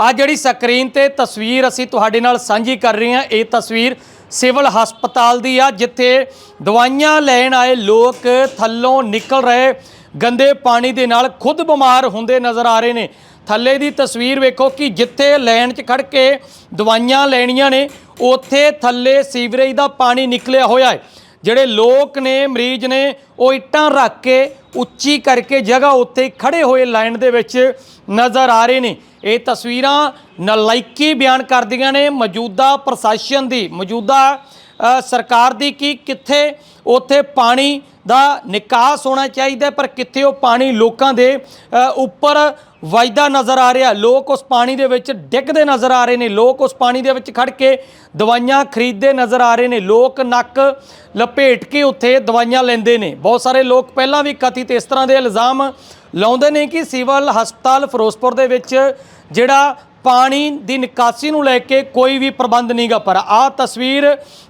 ਆ ਜਿਹੜੀ ਸਕਰੀਨ ਤੇ ਤਸਵੀਰ ਅਸੀਂ ਤੁਹਾਡੇ ਨਾਲ ਸਾਂਝੀ ਕਰ ਰਹੇ ਹਾਂ, ਇਹ ਤਸਵੀਰ ਸਿਵਲ ਹਸਪਤਾਲ ਦੀ ਆ, ਜਿੱਥੇ ਦਵਾਈਆਂ ਲੈਣ ਆਏ ਲੋਕ ਥੱਲੋਂ ਨਿਕਲ ਰਹੇ, ਗੰਦੇ ਪਾਣੀ ਦੇ ਨਾਲ ਖੁਦ ਬਿਮਾਰ ਹੁੰਦੇ ਨਜ਼ਰ ਆ ਰਹੇ ਨੇ। ਥੱਲੇ ਦੀ ਤਸਵੀਰ ਵੇਖੋ ਕਿ ਜਿੱਥੇ ਲੈਣ 'ਚ ਖੜ ਕੇ ਦਵਾਈਆਂ ਲੈਣੀਆਂ ਨੇ, ਉੱਥੇ ਥੱਲੇ ਸੀਵਰੇਜ ਦਾ ਪਾਣੀ ਨਿਕਲਿਆ ਹੋਇਆ ਹੈ। ਜਿਹੜੇ ਲੋਕ ਨੇ, ਮਰੀਜ਼ ਨੇ, ਉਹ ਇੱਟਾਂ ਰੱਖ ਕੇ ਉੱਚੀ ਕਰਕੇ ਜਗ੍ਹਾ ਉੱਤੇ ਖੜੇ ਹੋਏ ਲਾਈਨ ਦੇ ਵਿੱਚ ਨਜ਼ਰ ਆ ਰਹੇ ਨੇ। ਇਹ ਤਸਵੀਰਾਂ ਨਲਾਇਕੀ ਬਿਆਨ ਕਰਦੀਆਂ ਨੇ, ਮੌਜੂਦਾ ਪ੍ਰਸ਼ਾਸਨ ਦੀ, ਮੌਜੂਦਾ ਸਰਕਾਰ ਦੀ ਕਿ ਕਿੱਥੇ ਉੱਥੇ ਪਾਣੀ ਦਾ ਨਿਕਾਸ ਹੋਣਾ ਚਾਹੀਦਾ ਪਰ ਕਿੱਥੇ ਉਹ ਪਾਣੀ ਲੋਕਾਂ ਦੇ ਉੱਪਰ ਵਜਦਾ ਨਜ਼ਰ ਆ ਰਿਹਾ। ਲੋਕ ਉਸ ਪਾਣੀ ਦੇ ਵਿੱਚ ਡਿੱਗਦੇ ਨਜ਼ਰ ਆ ਰਹੇ ਨੇ। ਲੋਕ ਉਸ ਪਾਣੀ ਦੇ ਵਿੱਚ ਖੜ ਕੇ ਦਵਾਈਆਂ ਖਰੀਦਦੇ ਨਜ਼ਰ ਆ ਰਹੇ ਨੇ। ਲੋਕ ਨੱਕ ਲਪੇਟ ਕੇ ਉੱਥੇ ਦਵਾਈਆਂ ਲੈਂਦੇ ਨੇ। ਬਹੁਤ ਸਾਰੇ ਲੋਕ ਪਹਿਲਾਂ ਵੀ ਕਥਿਤ ਇਸ ਤਰ੍ਹਾਂ ਦੇ ਇਲਜ਼ਾਮ ਲਾਉਂਦੇ ਨੇ ਕਿ ਸਿਵਲ ਹਸਪਤਾਲ ਫਿਰੋਜ਼ਪੁਰ ਦੇ ਵਿੱਚ ਜਿਹੜਾ ਪਾਣੀ ਦੀ ਨਿਕਾਸੀ ਨੂੰ ਲੈ ਕੇ ਕੋਈ ਵੀ ਪ੍ਰਬੰਧ ਨਹੀਂਗਾ ਪਰ ਆਹ ਤਸਵੀਰ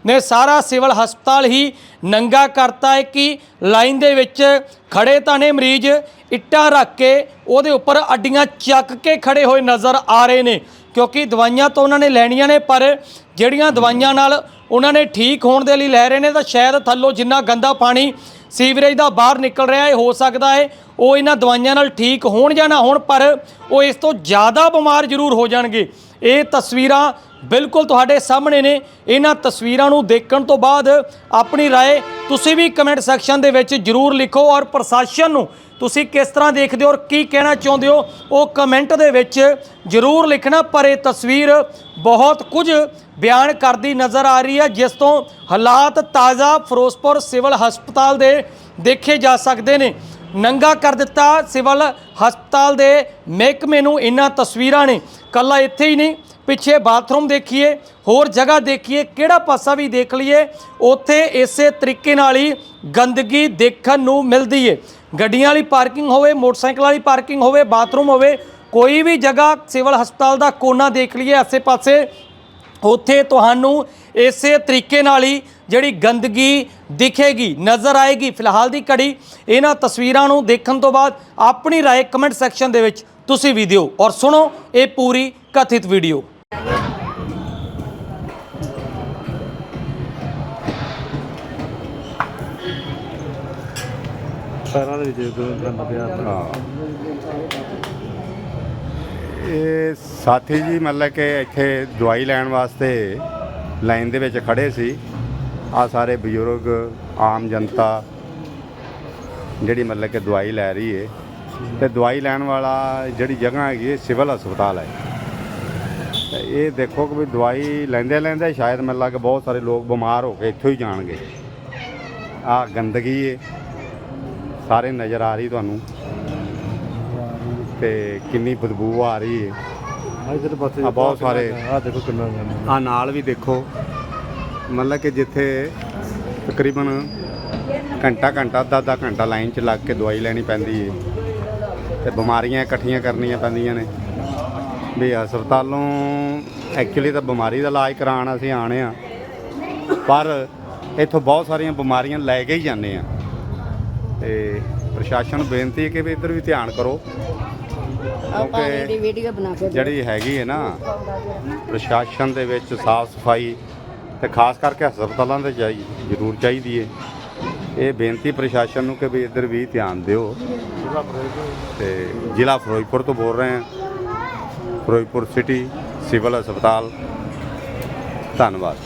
ਨੇ ਸਾਰਾ ਸਿਵਲ ਹਸਪਤਾਲ ਹੀ ਨੰਗਾ ਕਰਤਾ ਹੈ ਕਿ ਲਾਈਨ ਦੇ ਵਿੱਚ ਖੜੇ ਤਾਂ ਨੇ ਮਰੀਜ਼, ਇੱਟਾਂ ਰੱਖ ਕੇ ਉਹਦੇ ਉੱਪਰ ਅੱਡੀਆਂ ਚੱਕ ਕੇ ਖੜੇ ਹੋਏ ਨਜ਼ਰ ਆ ਰਹੇ ਨੇ। ਕਿਉਂਕਿ ਦਵਾਈਆਂ ਤਾਂ ਉਹਨਾਂ ਨੇ ਲੈਣੀਆਂ ਨੇ, ਪਰ ਜਿਹੜੀਆਂ ਦਵਾਈਆਂ ਨਾਲ ਉਹਨਾਂ ਨੇ ਠੀਕ ਹੋਣ ਦੇ ਲਈ ਲੈ ਰਹੇ ਨੇ, ਤਾਂ ਸ਼ਾਇਦ ਥੱਲੋਂ ਜਿੰਨਾ ਗੰਦਾ ਪਾਣੀ ਸੀਵਰੇਜ ਦਾ ਬਾਹਰ ਨਿਕਲ ਰਿਹਾ ਹੈ, ਹੋ ਸਕਦਾ ਹੈ ਉਹ ਇਹਨਾਂ ਦਵਾਈਆਂ ਨਾਲ ਠੀਕ ਹੋਣ ਜਾਂ ਨਾ ਹੋਣ ਪਰ ਉਹ ਇਸ ਤੋਂ ਜ਼ਿਆਦਾ ਬਿਮਾਰ ਜ਼ਰੂਰ ਹੋ ਜਾਣਗੇ ਇਹ ਤਸਵੀਰਾਂ ਬਿਲਕੁਲ ਤੁਹਾਡੇ ਸਾਹਮਣੇ ਨੇ ਇਹਨਾਂ ਤਸਵੀਰਾਂ ਨੂੰ ਦੇਖਣ ਤੋਂ ਬਾਅਦ ਆਪਣੀ رائے ਤੁਸੀਂ ਵੀ ਕਮੈਂਟ ਸੈਕਸ਼ਨ ਦੇ ਵਿੱਚ ਜ਼ਰੂਰ ਲਿਖੋ ਔਰ ਪ੍ਰਸ਼ਾਸਨ ਨੂੰ ਤੁਸੀਂ ਕਿਸ ਤਰ੍ਹਾਂ ਦੇਖਦੇ ਹੋ ਔਰ ਕੀ ਕਹਿਣਾ ਚਾਹੁੰਦੇ ਹੋ ਉਹ ਕਮੈਂਟ ਦੇ ਵਿੱਚ ਜ਼ਰੂਰ ਲਿਖਣਾ ਪਰ ਇਹ ਤਸਵੀਰ ਬਹੁਤ ਕੁਝ ਬਿਆਨ ਕਰਦੀ ਨਜ਼ਰ ਆ ਰਹੀ ਹੈ ਜਿਸ ਤੋਂ ਹਾਲਾਤ ਤਾਜ਼ਾ ਫਿਰੋਜ਼ਪੁਰ ਸਿਵਲ ਹਸਪਤਾਲ ਦੇ ਦੇਖੇ ਜਾ ਸਕਦੇ ਨੇ ਨੰਗਾ ਕਰ ਦਿੱਤਾ। ਸਿਵਲ ਹਸਪਤਾਲ ਦੇ ਮਹਿਕਮੇ ਨੂੰ ਇਹਨਾਂ ਤਸਵੀਰਾਂ ਨੇ। ਕੱਲਾ ਇੱਥੇ ਹੀ ਨਹੀਂ, ਪਿੱਛੇ ਬਾਥਰੂਮ ਦੇਖੀਏ, ਹੋਰ ਜਗ੍ਹਾ ਦੇਖੀਏ, ਕਿਹੜਾ ਪਾਸਾ ਵੀ ਦੇਖ ਲਈਏ, ਉੱਥੇ ਇਸੇ ਤਰੀਕੇ ਨਾਲ ਹੀ ਗੰਦਗੀ ਦੇਖਣ ਨੂੰ ਮਿਲਦੀ ਏ। ਗੱਡੀਆਂ ਵਾਲੀ ਪਾਰਕਿੰਗ ਹੋਵੇ, ਮੋਟਰਸਾਈਕਲ ਵਾਲੀ ਪਾਰਕਿੰਗ ਹੋਵੇ, ਬਾਥਰੂਮ ਹੋਵੇ, ਕੋਈ ਵੀ ਜਗ੍ਹਾ ਸਿਵਲ ਹਸਪਤਾਲ ਦਾ ਕੋਨਾ ਦੇਖ ਲਈਏ ਆਸੇ-ਪਾਸੇ, ਉੱਥੇ ਤੁਹਾਨੂੰ ਇਸੇ ਤਰੀਕੇ ਨਾਲ ਹੀ ਜਿਹੜੀ ਗੰਦਗੀ ਦਿਖੇਗੀ ਨਜ਼ਰ ਆਏਗੀ ਫਿਲਹਾਲ ਦੀ ਘੜੀ ਇਹਨਾਂ ਤਸਵੀਰਾਂ ਨੂੰ ਦੇਖਣ ਤੋਂ ਬਾਅਦ ਆਪਣੀ رائے ਕਮੈਂਟ ਸੈਕਸ਼ਨ ਦੇ ਵਿੱਚ ਤੁਸੀਂ ਵੀ ਦਿਓ ਔਰ ਸੁਣੋ ਇਹ ਪੂਰੀ ਕਥਿਤ ਵੀਡੀਓ ਪੈਰਾਂ ਦੇ ਵਿੱਚ ਗੰਦ ਪਿਆ ਆਪਣਾ। ਇਹ ਸਾਥੀ ਜੀ ਮਤਲਬ ਕਿ ਇੱਥੇ ਦਵਾਈ ਲੈਣ ਵਾਸਤੇ ਲਾਈਨ ਦੇ ਵਿੱਚ ਖੜੇ ਸੀ ਆ ਸਾਰੇ ਬਜ਼ੁਰਗ ਆਮ ਜਨਤਾ ਜਿਹੜੀ ਮਤਲਬ ਕਿ ਦਵਾਈ ਲੈ ਰਹੀ ਏ ਤੇ ਦਵਾਈ ਲੈਣ ਵਾਲਾ ਜਿਹੜੀ ਜਗ੍ਹਾ ਹੈਗੀ ਇਹ ਸਿਵਲ ਹਸਪਤਾਲ ਹੈ। ਇਹ ਦੇਖੋ ਕਿ ਵੀ ਦਵਾਈ ਲੈਂਦੇ ਲੈਂਦੇ ਸ਼ਾਇਦ ਮੈਨੂੰ ਲੱਗ ਬਹੁਤ ਸਾਰੇ ਲੋਕ ਬਿਮਾਰ ਹੋ ਕੇ ਇੱਥੋਂ ਹੀ ਜਾਣਗੇ। ਆ ਗੰਦਗੀ ਏ ਸਾਰੇ ਨਜ਼ਰ ਆ ਰਹੀ ਤੁਹਾਨੂੰ। ਤੇ ਕਿੰਨੀ ਬਦਬੂ ਆ ਰਹੀ ਹੈ ਇੱਧਰ ਪਾਸੇ ਬਹੁਤ ਸਾਰੇ। ਆ ਦੇਖੋ ਕਿੰਨਾ ਆ ਨਾਲ ਵੀ ਦੇਖੋ ਮਤਲਬ ਕਿ ਜਿੱਥੇ ਤਕਰੀਬਨ ਘੰਟਾ ਘੰਟਾ ਅੱਧਾ ਅੱਧਾ ਘੰਟਾ ਲਾਈਨ 'ਚ ਲੱਗ ਕੇ ਦਵਾਈ ਲੈਣੀ ਪੈਂਦੀ ਹੈ ਤੇ ਬਿਮਾਰੀਆਂ ਇਕੱਠੀਆਂ ਕਰਨੀਆਂ ਪੈਂਦੀਆਂ ਨੇ। ਵੀ ਹਸਪਤਾਲੋਂ ਐਕਚੁਅਲੀ ਤਾਂ ਬਿਮਾਰੀ ਦਾ ਇਲਾਜ ਕਰਾਉਣ ਅਸੀਂ ਆਣੇ ਆ। ਪਰ ਇੱਥੋਂ ਬਹੁਤ ਸਾਰੀਆਂ ਬਿਮਾਰੀਆਂ ਲੈ ਕੇ ਹੀ ਜਾਂਦੇ ਆ। ਤੇ ਪ੍ਰਸ਼ਾਸਨ ਨੂੰ ਬੇਨਤੀ ਹੈ ਕਿ ਵੀ ਇੱਧਰ ਵੀ ਧਿਆਨ ਕਰੋ। ਕਿਉਂਕਿ। ਜਿਹੜੀ ਹੈਗੀ ਹੈ ਨਾ ਪ੍ਰਸ਼ਾਸਨ ਦੇ ਵਿੱਚ ਸਾਫ਼ ਸਫ਼ਾਈ ਤੇ ਖਾਸ ਕਰਕੇ ਹਸਪਤਾਲਾਂ ਦੇ ਚਾਹੀ ਜ਼ਰੂਰ ਚਾਹੀਦੀ ਹੈ ਇਹ ਬੇਨਤੀ ਪ੍ਰਸ਼ਾਸਨ ਨੂੰ ਕਿ ਵੀ ਇੱਧਰ ਵੀ ਧਿਆਨ ਦਿਓ। ਤੇ ਜ਼ਿਲ੍ਹਾ ਫਿਰੋਜ਼ਪੁਰ ਤੋਂ ਬੋਲ ਰਹੇ ਹਾਂ। ਫਿਰੋਜ਼ਪੁਰ ਸਿਟੀ ਸਿਵਲ ਹਸਪਤਾਲ। ਧੰਨਵਾਦ।